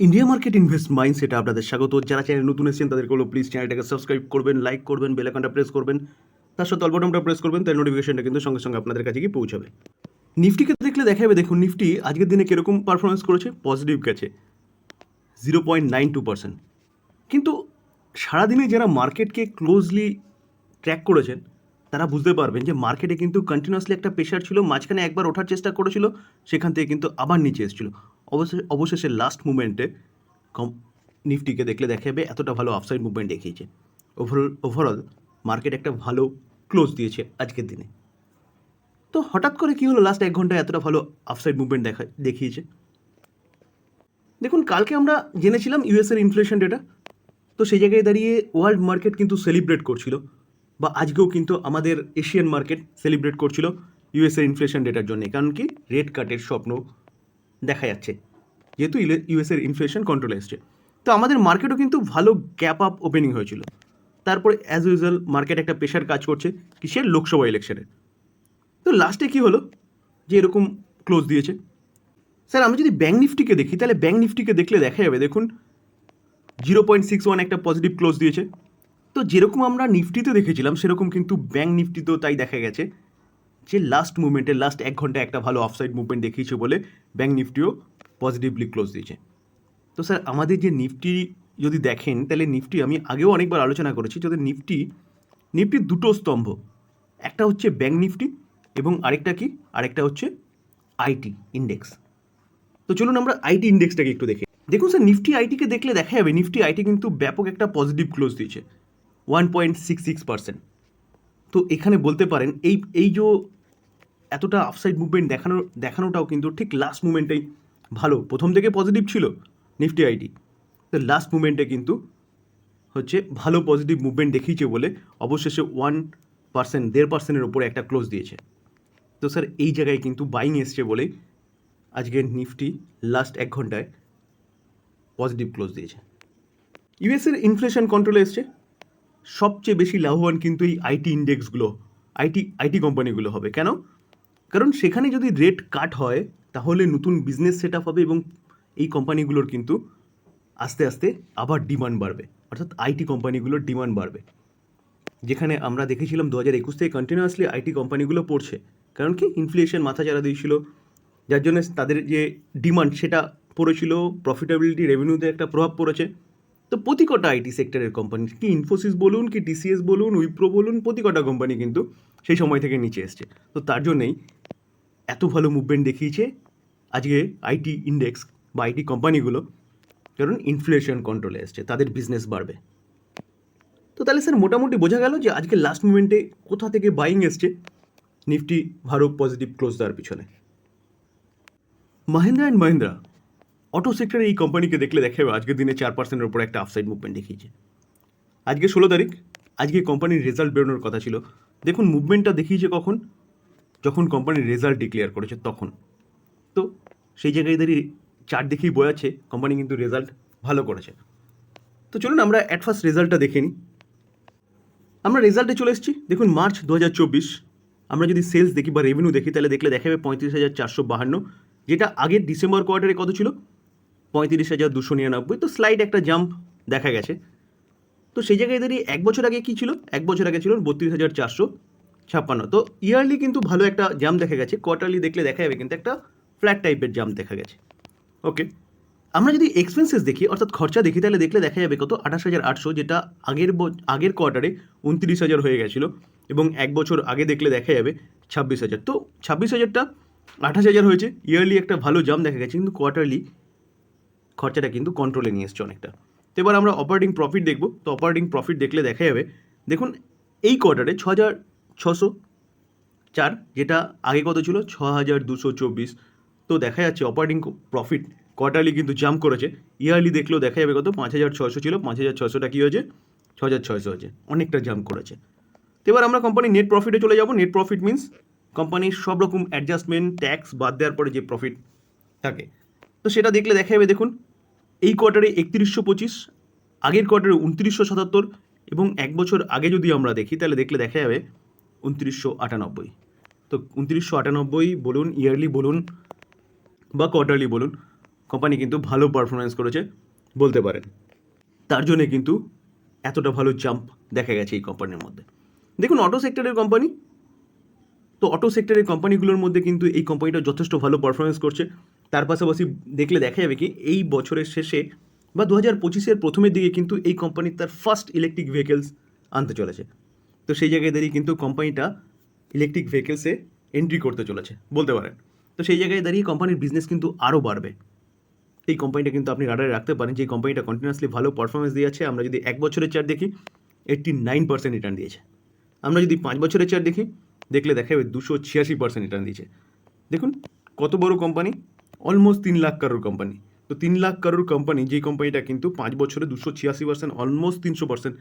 India market invest mind সেটা আপনাদের স্বাগত। যারা চ্যানেল নতুন এসেছেন, তাদেরকে বলো প্লিজ চ্যানেলটাকে সাবস্ক্রাইব করবেন লাইক করবেন বেল আইকনটা প্রেস করবেন। তার সাথে অল্পটনটা প্রেস করবেন তাই নোটিফিকেশনটা কিন্তু সঙ্গে সঙ্গে আপনাদের কাছে গিয়ে পৌঁছাবে। নিফটিকে দেখলে দেখা যাবে দেখুন নিফটি আজকের দিনে কীরকম পারফরমেন্স করেছে? পজিটিভ গেছে। Zero point nine two percent কিন্তু সারাদিনে যারা মার্কেটকে ক্লোজলি ট্র্যাক করেছেন, তারা বুঝতে পারবেন যে মার্কেটে কিন্তু কন্টিনিউয়াসলি একটা প্রেশার ছিল, মাঝখানে একবার ওঠার চেষ্টা করেছিল, সেখান থেকে কিন্তু আবার নিচে এসেছিল। অবশেষে লাস্ট মুভমেন্টে কম, নিফটিকে দেখলে দেখা যাবে এতটা ভালো আফসাইড মুভমেন্ট দেখিয়েছে। ওভারঅল ওভারঅল মার্কেট একটা ভালো ক্লোজ দিয়েছে আজকের দিনে। তো হঠাৎ করে কী হলো? লাস্ট এক ঘন্টায় এতটা ভালো আফসাইড মুভমেন্ট দেখা, দেখিয়েছে। দেখুন, কালকে আমরা জেনেছিলাম ইউএসের ইনফ্লেশন ডেটা তো সেই জায়গায় দাঁড়িয়ে ওয়ার্ল্ড মার্কেট কিন্তু সেলিব্রেট করছিল। বা আজকেও কিন্তু আমাদের এশিয়ান মার্কেট সেলিব্রেট করছিল ইউএসের ইনফ্লেশন ডেটার জন্য। কারণ কি? রেড কাটের স্বপ্ন দেখা যাচ্ছে। যেহেতু ইউএসের ইনফ্লেশন কন্ট্রোলে এসছে। তো আমাদের মার্কেটও কিন্তু ভালো গ্যাপ আপ ওপেনিং হয়েছিল। তারপরে অ্যাজ ইউজুয়াল মার্কেট একটা প্রেশার কাজ করছে কিসের? লোকসভা ইলেকশনের তো লাস্টে কী হলো? যে এরকম ক্লোজ দিয়েছে। স্যার, আমি যদি ব্যাঙ্ক নিফটিকে দেখি, তাহলে ব্যাঙ্ক নিফটিকে দেখলে দেখা যাবে, দেখুন জিরো পয়েন্ট সিক্স ওয়ান একটা পজিটিভ ক্লোজ দিয়েছে। তো যেরকম আমরা নিফটিতে দেখেছিলাম, সেরকম কিন্তু ব্যাঙ্ক নিফটিতেও তাই দেখা গেছে। যে লাস্ট মুভমেন্টে লাস্ট এক ঘণ্টা একটা ভালো অফসাইড মুভমেন্ট দেখিয়েছে বলে ব্যাঙ্ক নিফটিও পজিটিভলি ক্লোজ দিয়েছে। তো স্যার আমাদের যে নিফটি যদি দেখেন, তাহলে নিফটি আমি আগেও অনেকবার আলোচনা করেছি, যদি নিফটি নিফটির দুটো স্তম্ভ, একটা হচ্ছে ব্যাঙ্ক নিফটি এবং আরেকটা কি? আরেকটা হচ্ছে আইটি ইন্ডেক্স তো চলুন আমরা আইটি ইন্ডেক্সটাকে একটু দেখি। দেখুন স্যার নিফটি আইটিকে দেখলে দেখা যাবে নিফটি আইটি কিন্তু ব্যাপক একটা পজিটিভ ক্লোজ দিয়েছে one point six six percent তো এখানে বলতে পারেন, এই এই যে এতটা আফসাইড মুভমেন্ট দেখানো, দেখানোটাও কিন্তু ঠিক লাস্ট মুভমেন্টেই ভালো। প্রথম থেকে পজিটিভ ছিল নিফটি আইটি তো লাস্ট মুভমেন্টে কিন্তু হচ্ছে ভালো পজিটিভ মুভমেন্ট দেখিয়েছে বলে অবশেষে ওয়ান পার্সেন্ট দেড় পার্সেন্টের ওপরে একটা ক্লোজ দিয়েছে। তো স্যার এই জায়গায় কিন্তু বাইং এসছে বলে আজকের নিফটি লাস্ট এক ঘন্টায় পজিটিভ ক্লোজ দিয়েছে। ইউএসের ইনফ্লেশন কন্ট্রোলে এসছে। সবচেয়ে বেশি লাভবান কিন্তু এই আইটি ইন্ডেক্সগুলো আইটি আইটি কোম্পানিগুলো হবে। কেন? কারণ সেখানে যদি রেট কাট হয়, তাহলে নতুন বিজনেস সেট আপ হবে এবং এই কোম্পানিগুলোর কিন্তু আস্তে আস্তে আবার ডিমান্ড বাড়বে। অর্থাৎ আইটি কোম্পানিগুলোর ডিমান্ড বাড়বে। যেখানে আমরা দেখেছিলাম দু হাজার একুশ থেকে কন্টিনিউয়াসলি আইটি কোম্পানিগুলো পড়ছে। কারণ কি? ইনফ্লেশন মাথা চারা দিয়েছিল। যার জন্য তাদের যে ডিমান্ড সেটা পড়েছিল। প্রফিটেবিলিটি রেভিনিউতে একটা প্রভাব পড়েছে। তো প্রতি কটা আইটি সেক্টরের কোম্পানি কি ইনফোসিস বলুন, কি টিসিএস বলুন উইপ্রো বলুন, প্রতি কটা কোম্পানি কিন্তু সেই সময় থেকে নিচে এসছে। তো তার জন্যেই এত ভালো মুভমেন্ট দেখিয়েছে আজকে আইটি ইন্ডেক্স বা আইটি কোম্পানিগুলো কারণ ইনফ্লেশন কন্ট্রোলে এসছে, তাদের বিজনেস বাড়বে। তো তাহলে স্যার মোটামুটি বোঝা গেল যে আজকে লাস্ট মুভমেন্টে কোথা থেকে বাইং এসছে? নিফটি ভালো পজিটিভ ক্লোজ দেওয়ার পিছনে। মাহিন্দ্রা অ্যান্ড মাহিন্দ্রা অটো সেক্টরে এই কোম্পানিকে দেখলে দেখা যাবে আজকের দিনে চার পার্সেন্টের উপর একটা আফসাইড মুভমেন্ট দেখিয়েছে। আজকে ষোলো তারিখ, আজকে কোম্পানির রেজাল্ট বেরোনোর কথা ছিল। দেখুন মুভমেন্টটা দেখিয়েছে কখন? যখন কোম্পানির রেজাল্ট ডিক্লেয়ার করেছে তখন। তো সেই জায়গায় দাঁড়িয়ে চার্ট দেখেই বোঝাচ্ছে কোম্পানি কিন্তু রেজাল্ট ভালো করেছে। তো চলুন আমরা অ্যাট ফার্স্ট রেজাল্টটা দেখে নিই। আমরা রেজাল্টে চলে এসেছি। দেখুন মার্চ দু হাজার চব্বিশ, আমরা যদি সেলস দেখি বা রেভিনিউ দেখি, তাহলে দেখলে দেখা যাবে পঁয়ত্রিশ হাজার চারশো বাহান্ন, যেটা আগের ডিসেম্বর কোয়ার্টারে কত ছিল? পঁয়ত্রিশ হাজার দুশো নিরানব্বই। তো স্লাইড একটা জাম্প দেখা গেছে। তো সেই জায়গায় দাঁড়িয়ে এক বছর আগে কী ছিল? এক বছর আগে ছিল বত্রিশ হাজার চারশো ছাপ্পান্ন। তো ইয়ারলি কিন্তু ভালো একটা জাম্প দেখা গেছে। কোয়ার্টারলি দেখলে দেখা যাবে কিন্তু একটা ফ্ল্যাট টাইপের জাম্প দেখা গেছে। ওকে আমরা যদি এক্সপেন্সেস দেখি, অর্থাৎ খরচা দেখি, তাহলে দেখলে দেখা যাবে কত? আঠাশ হাজার আটশো, যেটা আগের আগের কোয়ার্টারে উনত্রিশ হাজার হয়ে গেছিল। এবং এক বছর আগে দেখলে দেখা যাবে ছাব্বিশ হাজার। তো ছাব্বিশ হাজারটা আঠাশ হাজার হয়েছে। ইয়ারলি একটা ভালো জাম্প দেখা গেছে। কিন্তু কোয়ার্টারলি খরচাটা কিন্তু কন্ট্রোলে নিয়ে এসছে অনেকটা। তো এবার আমরা অপারেটিং প্রফিট দেখব। তো অপারেটিং প্রফিট দেখলে দেখা যাবে, দেখুন এই কোয়ার্টারে ছ হাজার ছশো চার, যেটা আগে কত ছিল? ছ হাজার দুশো চব্বিশ। তো দেখা যাচ্ছে অপারেটিং প্রফিট কোয়ার্টারলি কিন্তু জাম্প করেছে। ইয়ারলি দেখলেও দেখা যাবে কত? পাঁচ হাজার ছশো ছিল। পাঁচ হাজার ছশোটা কী হয়েছে? ছ হাজার ছয়শো হয়েছে। অনেকটা জাম্প করেছে। তো এবার আমরা কোম্পানির নেট প্রফিটে চলে যাব। নেট প্রফিট মিন্স কোম্পানির সব রকম অ্যাডজাস্টমেন্ট ট্যাক্স বাদ দেওয়ার পরে যে প্রফিট থাকে। তো সেটা দেখলে দেখা যাবে, দেখুন এই কোয়ার্টারে একত্রিশশো পঁচিশ, আগের কোয়ার্টারে উনত্রিশশো সাতাত্তর এবং এক বছর আগে যদি আমরা দেখি, তাহলে দেখলে দেখা যাবে উনত্রিশশো আটানব্বই। তো উনত্রিশশো আটানব্বই বলুন, ইয়ারলি বলুন বা কোয়ার্টারলি বলুন, কোম্পানি কিন্তু ভালো পারফরমেন্স করেছে, বলতে পারেন। তার জন্যে কিন্তু এতটা ভালো জাম্প দেখা গেছে এই কোম্পানির মধ্যে। দেখুন, অটো সেক্টরের কোম্পানি, তো অটো সেক্টরের কোম্পানিগুলোর মধ্যে কিন্তু এই কোম্পানিটা যথেষ্ট ভালো পারফরমেন্স করছে। তার পাশাপাশি দেখলে দেখা যাবে কি এই বছরের শেষে বা দু হাজার পঁচিশের প্রথমের দিকে কিন্তু এই কোম্পানি তার ফার্স্ট ইলেকট্রিক ভেহিকেলস আনতে চলেছে। তো সেই জায়গায় দাঁড়িয়ে কিন্তু কোম্পানিটা ইলেকট্রিক ভেহিকেলসে এন্ট্রি করতে চলেছে, বলতে পারেন। তো সেই জায়গায় দাঁড়িয়ে কোম্পানির বিজনেস কিন্তু আরও বাড়বে। এই কোম্পানিটা কিন্তু আপনি রাডারে রাখতে পারেন, যে কোম্পানিটা কন্টিনিউয়াসলি ভালো পারফরমেন্স দিয়েছে আমরা যদি এক বছরের চার দেখি এইট্টি নাইন পার্সেন্ট রিটার্ন দিয়েছে। আমরা যদি পাঁচ বছরের চার দেখি, দেখলে দেখা যাবে দুশো ছিয়াশি পার্সেন্ট রিটার্ন দিয়েছে। দেখুন, কত বড় কোম্পানি অলমোস্ট তিন লাখ কারোর কোম্পানি তো তিন লাখ কারোর কোম্পানি যেই কোম্পানিটা কিন্তু পাঁচ বছরে দুশো ছিয়াশি পার্সেন্ট অলমোস্ট তিনশো পার্সেন্ট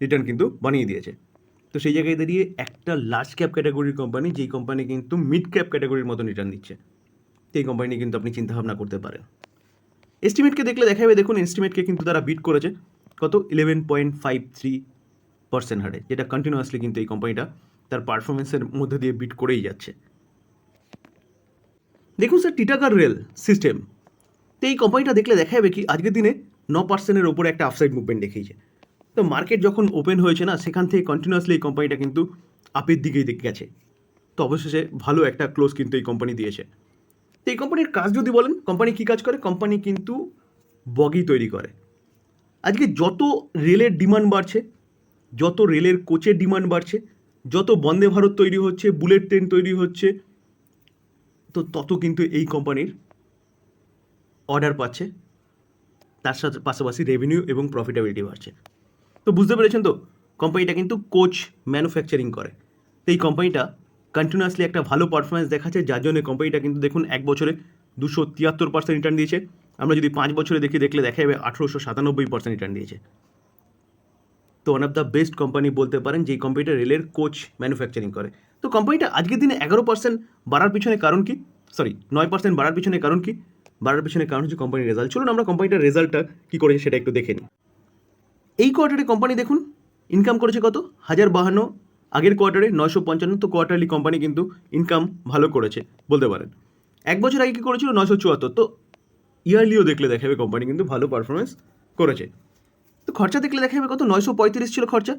রিটার্ন কিন্তু বানিয়ে দিয়েছে। তো সেই জায়গায় দাঁড়িয়ে একটা লার্জ ক্যাপ ক্যাটাগরির কোম্পানি যেই কোম্পানি কিন্তু মিড ক্যাপ ক্যাটাগরির মতন রিটার্ন দিচ্ছে এই কোম্পানি কিন্তু আপনি চিন্তাভাবনা করতে পারেন। এস্টিমেটকে দেখলে দেখা যাবে দেখুন এস্টিমেটকে কিন্তু তারা বিট করেছে। কত? Eleven point five three percent হারে, যেটা কন্টিনিউয়াসলি কিন্তু এই কোম্পানিটা তার পারফরমেন্সের মধ্যে দিয়ে বিট করেই যাচ্ছে। দেখুন স্যার টিটাকার রেল সিস্টেম তো এই কোম্পানিটা দেখলে দেখা যাবে কি, আজকের দিনে ন পার্সেন্টের ওপরে একটা আপসাইড মুভমেন্ট দেখিয়েছে। তো মার্কেট যখন ওপেন হয়েছে না, সেখান থেকে কন্টিনিউয়াসলি এই কোম্পানিটা কিন্তু আপের দিকেই দিকে গেছে। তো অবশেষে ভালো একটা ক্লোজ কিন্তু এই কোম্পানি দিয়েছে। তো এই কোম্পানির কাজ যদি বলেন কোম্পানি কী কাজ করে? কোম্পানি কিন্তু বগি তৈরি করে। আজকে যত রেলের ডিমান্ড বাড়ছে, যত রেলের কোচের ডিমান্ড বাড়ছে, যত বন্দে ভারত তৈরি হচ্ছে বুলেট ট্রেন তৈরি হচ্ছে তো তত কিন্তু এই কোম্পানির অর্ডার পাচ্ছে। তার সাথে পাশাপাশি রেভিনিউ এবং প্রফিটেবিলিটি বাড়ছে। তো বুঝতে পেরেছেন তো? কোম্পানিটা কিন্তু কোচ ম্যানুফ্যাকচারিং করে। তো এই কোম্পানিটা কন্টিনিউয়াসলি একটা ভালো পারফরমেন্স দেখাচ্ছে, যার জন্য কোম্পানিটা কিন্তু দেখুন এক বছরে দুশো তিয়াত্তর পার্সেন্ট রিটার্ন দিয়েছে। আমরা যদি পাঁচ বছরে দেখি, দেখলে দেখা যাবে আঠেরোশো সাতানব্বই পার্সেন্ট রিটার্ন দিয়েছে। তো one of the best company বলতে পারেন যেই কোম্পানিটা রেলের কোচ ম্যানুফ্যাকচারিং করে। তো কোম্পানিটা আজকের দিনে এগারো পার্সেন্ট বাড়ার পিছনে কারণ কি? সরি নয় পার্সেন্ট বাড়ার পিছনে কারণ কি? বাড়ার পিছনে কারণ হচ্ছে কোম্পানির রেজাল্ট চলুন আমরা কোম্পানিটার রেজাল্টটা কী করেছে সেটা একটু দেখে নিই। এই কোয়ার্টারে কোম্পানি দেখুন ইনকাম করেছে কত? হাজার বাহান্ন। আগের কোয়ার্টারে নয়শো পঞ্চান্ন। তো কোয়ার্টারলি কোম্পানি কিন্তু ইনকাম ভালো করেছে, বলতে পারেন। এক বছর আগে কী করেছিল? নয়শো চুয়াত্তর। তো ইয়ারলিও দেখলে দেখা যাবে কোম্পানি কিন্তু ভালো পারফরমেন্স করেছে। তো খরচা দেখলে দেখা যাবে কত? নয়শো পঁয়ত্রিশ ছিল খরচা।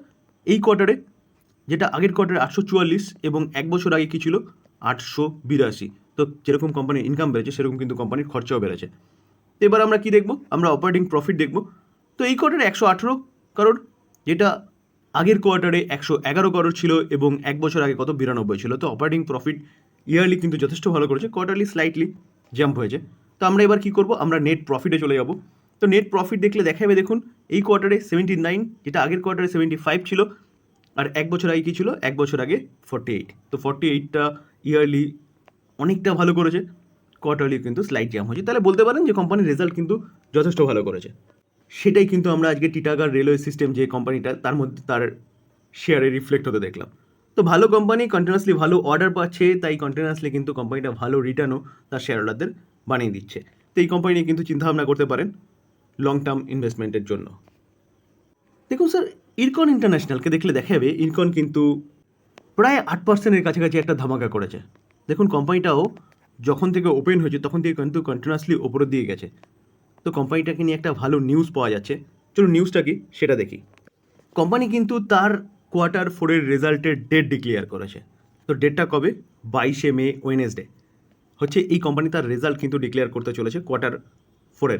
এই কোয়ার্টারে যেটা আগের কোয়ার্টারে আটশো চুয়াল্লিশ এবং এক বছর আগে কী ছিল? আটশো বিরাশি। তো যেরকম কোম্পানির ইনকাম বেড়েছে, সেরকম কিন্তু কোম্পানির খরচাও বেড়েছে। তো এবার আমরা কি দেখব? আমরা অপারেটিং প্রফিট দেখব। তো এই কোয়ার্টারে একশো আঠেরো কারোর যেটা আগের কোয়ার্টারে একশো এগারো করোড় ছিল এবং এক বছর আগে কত? বিরানব্বই ছিল। তো অপারেটিং প্রফিট ইয়ারলি কিন্তু যথেষ্ট ভালো করেছে কোয়ার্টারলি স্লাইটলি জাম্প হয়েছে। তো আমরা এবার কি করব? আমরা নেট প্রফিটে চলে যাব। তো নেট প্রফিট দেখলে দেখাবে দেখুন, এই কোয়ার্টারে সেভেন্টি নাইন যেটা আগের কোয়ার্টারে সেভেন্টি ফাইভ ছিল আর এক বছর আগে কী ছিল? এক বছর আগে ফর্টি এইট তো ফর্টি এইটটা ইয়ারলি অনেকটা ভালো করেছে। কোয়ার্টারলি কিন্তু স্লাইড জ্যাম হয়েছে। তাহলে বলতে পারেন যে কোম্পানির রেজাল্ট কিন্তু যথেষ্ট ভালো করেছে। সেটাই কিন্তু আমরা আজকে টিটাগার রেলওয়ে সিস্টেম যে কোম্পানিটা তার মধ্যে তার শেয়ারে রিফ্লেক্ট হতে দেখলাম। তো ভালো কোম্পানি কন্টিনিউয়াসলি ভালো অর্ডার পাচ্ছে, তাই কন্টিনিউয়াসলি কিন্তু কোম্পানিটা ভালো রিটার্নও তার শেয়ার হোল্ডারদের বানিয়ে দিচ্ছে। তো এই কোম্পানি নিয়ে কিন্তু চিন্তাভাবনা করতে পারেন লং টার্ম ইনভেস্টমেন্টের জন্য। দেখুন স্যার ইরকন ইন্টারন্যাশনালকে দেখলে দেখা যাবে ইরকন কিন্তু প্রায় আট পার্সেন্টের কাছাকাছি একটা ধামাকা করেছে। দেখুন, কোম্পানিটাও যখন থেকে ওপেন হয়েছে, তখন থেকে কিন্তু কন্টিনিউয়াসলি ওপরের দিয়ে গেছে। তো কোম্পানিটাকে নিয়ে একটা ভালো নিউজ পাওয়া যাচ্ছে। চলুন নিউজটা কি? সেটা দেখি। কোম্পানি কিন্তু তার কোয়ার্টার ফোরের রেজাল্টের ডেট ডিক্লেয়ার করেছে। তো ডেটটা কবে? বাইশে মে ওয়েনেসডে হচ্ছে এই কোম্পানি তার রেজাল্ট কিন্তু ডিক্লেয়ার করতে চলেছে কোয়ার্টার ফোরের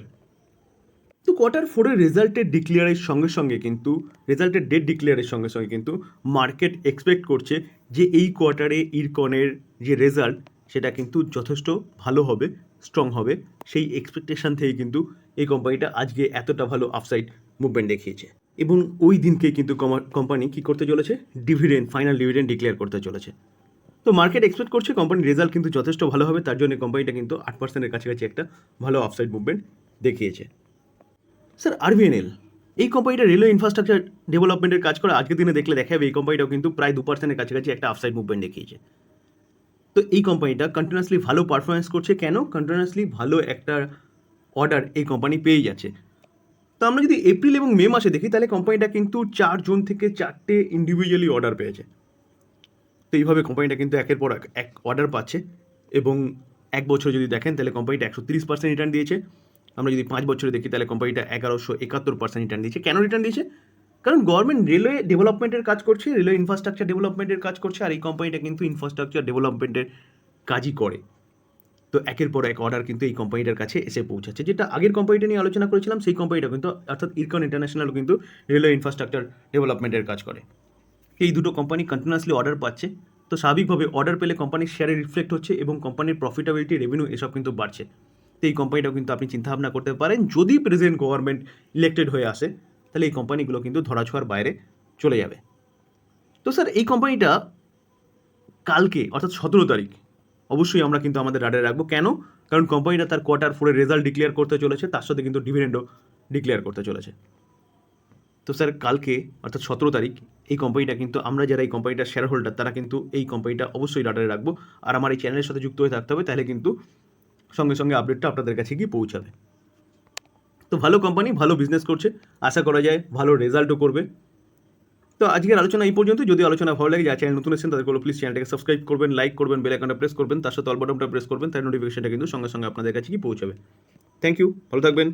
তো কোয়ার্টার ফোরের রেজাল্টের ডিক্লেয়ারের সঙ্গে সঙ্গে কিন্তু রেজাল্টের ডেট ডিক্লেয়ারের সঙ্গে সঙ্গে কিন্তু মার্কেট এক্সপেক্ট করছে যে এই কোয়ার্টারে ইরকনের যে রেজাল্ট সেটা কিন্তু যথেষ্ট ভালো হবে স্ট্রং হবে। সেই এক্সপেকটেশন থেকে কিন্তু এই কোম্পানিটা আজকে এতটা ভালো আপসাইড মুভমেন্ট দেখিয়েছে। এবং ওই দিনকে কিন্তু কোম্পানি কী করতে চলেছে? ডিভিডেন্ড ফাইনাল ডিভিডেন্ড ডিক্লেয়ার করতে চলেছে। তো মার্কেট এক্সপেক্ট করছে কোম্পানির রেজাল্ট কিন্তু যথেষ্ট ভালো হবে, তার জন্য কোম্পানিটা কিন্তু আট পার্সেন্টের কাছাকাছি একটা ভালো আপসাইড মুভমেন্ট দেখিয়েছে। স্যার আরবিএনএল এই কোম্পানিটা রেলওয়ে ইনফ্রাস্ট্রাকচার ডেভেলপমেন্টের কাজ করে, আজকের দিনে দেখলে দেখা যাবে এই কোম্পানিটাও কিন্তু প্রায় দু পার্সেন্টের কাছাকাছি একটা আপসাইড মুভমেন্ট দেখিয়েছে। তো এই কোম্পানিটা কন্টিনিউয়াসলি ভালো পারফরমেন্স করছে। কেন? কন্টিনিউয়াসলি ভালো একটা অর্ডার এই কোম্পানি পেয়ে যাচ্ছে। তো আমরা যদি এপ্রিল এবং মে মাসে দেখি, তাহলে কোম্পানিটা কিন্তু চার জোন থেকে চারটে ইন্ডিভিজুয়ালি অর্ডার পেয়েছে। তো এইভাবে কোম্পানিটা কিন্তু একের পর এক অর্ডার পাচ্ছে এবং এক বছর যদি দেখেন, তাহলে কোম্পানিটা একশো তিরিশ পার্সেন্ট রিটার্ন দিয়েছে। আমরা যদি পাঁচ বছরে দেখি, তাহলে কোম্পানিটা এগারোশো একাত্তর পার্সেন্ট রিটার্ন দিয়েছে। কেন রিটার্ন দিয়েছে? কারণ গভর্নমেন্ট রেলওয়ে ডেভেলপমেন্টের কাজ করছে রেলওয়ে ইনফ্রাস্ট্রাকচার ডেভেলপমেন্টের কাজ করছে, আর এই কোম্পানিটা কিন্তু ইনফ্রাস্ট্রাকচার ডেভেলপমেন্টের কাজই করে। তো একের পর এক অর্ডার কিন্তু এই কোম্পানিটার কাছে এসে পৌঁছাচ্ছে। যেটা আগের কোম্পানিটা নিয়ে আলোচনা করেছিলাম, সেই কোম্পানিটা কিন্তু, অর্থাৎ ইরকন ইন্টারন্যাশনাল কিন্তু রেলওয়ে ইনফ্রাস্ট্রাকচার ডেভেলপমেন্টের কাজ করে। এই দুটো কোম্পানি কন্টিনিউয়াসলি অর্ডার পাচ্ছে। তো স্বাভাবিকভাবে অর্ডার পেলে কোম্পানির শেয়ারে রিফ্লেক্ট হচ্ছে এবং কোম্পানির প্রফিটেবিলিটি রেভিনিউ এসব কিন্তু বাড়ছে। এই কোম্পানিটাও কিন্তু আপনি চিন্তাভাবনা করতে পারেন। যদি প্রেসিডেন্ট গভর্নমেন্ট ইলেক্টেড হয়ে আসে, তাহলে এই কোম্পানিগুলো কিন্তু ধরাছোঁয়ার বাইরে চলে যাবে। তো স্যার এই কোম্পানিটা কালকে, অর্থাৎ সতেরো তারিখ, অবশ্যই আমরা কিন্তু আমাদের রাডারে রাখব। কেন? কারণ কোম্পানিটা তার কোয়ার্টার ফোরের রেজাল্ট ডিক্লেয়ার করতে চলেছে, তার সাথে কিন্তু ডিভিডেন্ডও ডিক্লেয়ার করতে চলেছে। তো স্যার কালকে, অর্থাৎ সতেরো তারিখ, এই কোম্পানিটা কিন্তু আমরা যারা এই কোম্পানিটার শেয়ার হোল্ডার তারা কিন্তু এই কোম্পানিটা অবশ্যই রাডারে রাখব। আর আমার এই চ্যানেলের সাথে যুক্ত হয়ে থাকতে হবে, তাহলে কিন্তু সঙ্গে সঙ্গে আপডেটটা আপনাদের কাছে গিয়ে পৌঁছাবে। তো ভালো কোম্পানি ভালো বিজনেস করছে, আশা করা যায় ভালো রেজাল্টও করবে। তো আজকের আলোচনা এই পর্যন্ত। যদি আলোচনা ভালো লাগে যা চ্যানেল নতুন এসেছেন তাদের প্লিজ চ্যানেলটাকে সাবস্ক্রাইব করবেন লাইক করবেন বেল আইকনটা প্রেস করবেন, তার সাথে অল বাটনটা প্রেস করবেন তার নোটিফিকেশনটা কিন্তু সঙ্গে সঙ্গে আপনাদের কাছে কি পৌঁছাবে। থ্যাংক ইউ ভালো থাকবেন।